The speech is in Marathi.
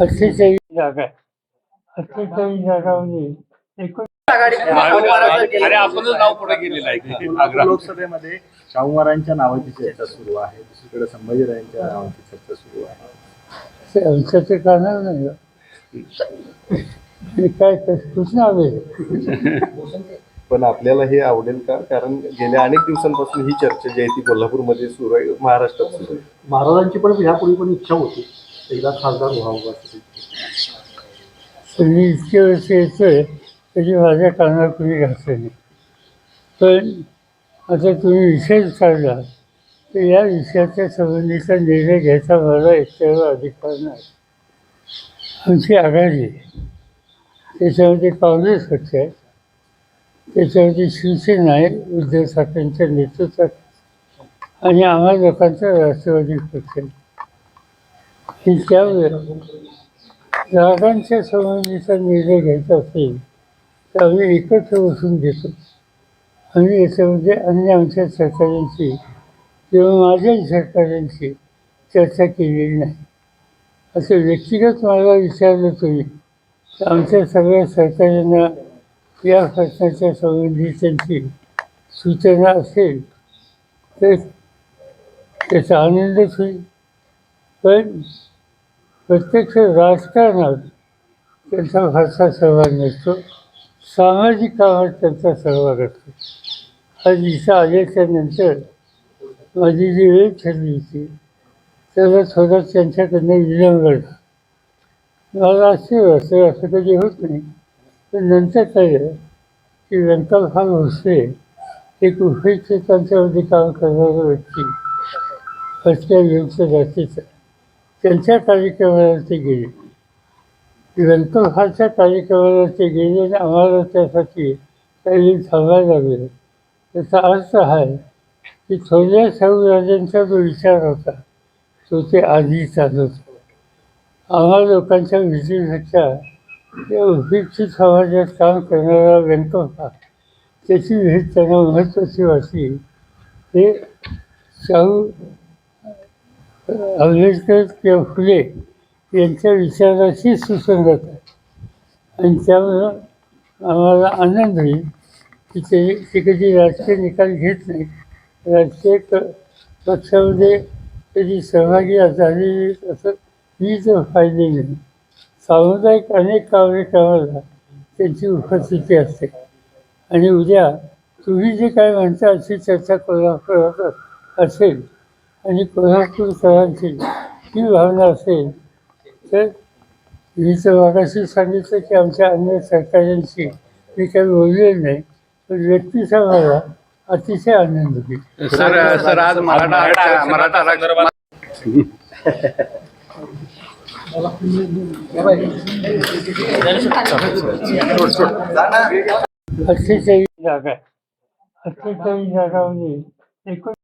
अठ्ठेचाळीस जागा आहे. अठ्ठेचाळीस जागामध्ये एकूण अरे आपणच नाव पुढे गेलेलं आहे. लोकसभेमध्ये शाहूमारांच्या नावाची चर्चा सुरू आहे. दुसरीकडे संभाजीराजांच्या नावाची चर्चा सुरू आहे. आमचं ते करणार नाही काय कुठं आले. पण आपल्याला हे आवडेल का? कारण गेल्या अनेक दिवसांपासून ही चर्चा जी आहे ती कोल्हापूरमध्ये सुरू आहे महाराष्ट्रात सुरू आहे. महाराजांची पण ह्यापूर्वी पण इच्छा होती. एकदा खासदार व्हावं असं तुम्ही इतके वर्ष येतोय त्याची माझ्या कानावर कुणी घातलं नाही पण आता तुम्ही विषय काढला तर या विषयाच्या संबंधीचा निर्णय घ्यायचा मला एकट्यावर अधिकार नाही आमची आघाडी आहे त्याच्यामध्ये काँग्रेस पक्ष आहे त्याच्यामध्ये शिवसेना आहे उद्धव ठाकरेंच्या नेतृत्वात आणि आम्हा लोकांचा राष्ट्रवादी पक्ष आहे की त्यावेळेस ग्राहकांच्या संबंधीचा निर्णय घ्यायचा असेल तर आम्ही एकत्र बसून घेतो. आम्ही याच्यामध्ये अन्य आमच्या सहकाऱ्यांची किंवा माझ्याही सरकारांशी चर्चा केलेली नाही. असं व्यक्तिगत मला विचारलं तुम्ही तर आमच्या सगळ्या सरकारांना या प्रश्नाच्या संबंधी त्यांची सूचना असेल तर त्याचा आनंदच होईल. पण प्रत्यक्ष राजकारणात त्यांचा फारसा सहभाग नसतो. सामाजिक कामात त्यांचा सहभाग असतो. आज दिशा आल्याच्यानंतर माझी जी वेळ ठरली होती त्याला थोडा त्यांच्याकडनं विलंब घडला मला असे असं असं कधी होत नाही. पण नंतर कळलं की व्यंकटराव भोसले एक उपयुक्त त्यांच्यामध्ये काम करणारा व्यक्ती फटक्या विमुक्त जातीचा त्यांच्या कार्यक्रमाला ते गेले. व्यंकटरावच्या कार्यक्रमाला ते गेले आणि आम्हाला त्यासाठी काही थांबायला लागलं. त्याचा अर्थ हा आहे की थोड्या शाहूराजांचा जो विचार होता तो ते आधी चालत आम्हा लोकांच्या विजेपेक्षा त्या उपेक्षित समाजात काम करणारा व्यंकटराव त्याची भेट त्यांना महत्त्वाची वाटली हे शाहू आंबेडकर किंवा फुले यांच्या विचाराशी सुसंगत आहे. आणि त्यामुळं आम्हाला आनंद होईल की ते ते कधी राजकीय निकाल घेत नाही राजकीय क पक्षामध्ये कधी सहभागी झालेली असं मी तर फायदे नाही. सामुदायिक अनेक कार्यक्रमाला त्यांची उपस्थिती असते. आणि उद्या तुम्ही जे काय म्हणता अशी चर्चा कोल्हापुरात असेल आणि कोल्हापूरकरांची ही भावना असेल तर मी तर मागाशी सांगितलं की आमच्या अन्य सहकाऱ्यांशी मी काही बोललेलं नाही पण व्यक्तीचा मला अतिशय आनंद होईल. सर सर आज मराठा मराठा अठ्ठेचाळीस जागा अठ्ठेचाळीस जागामध्ये एकूण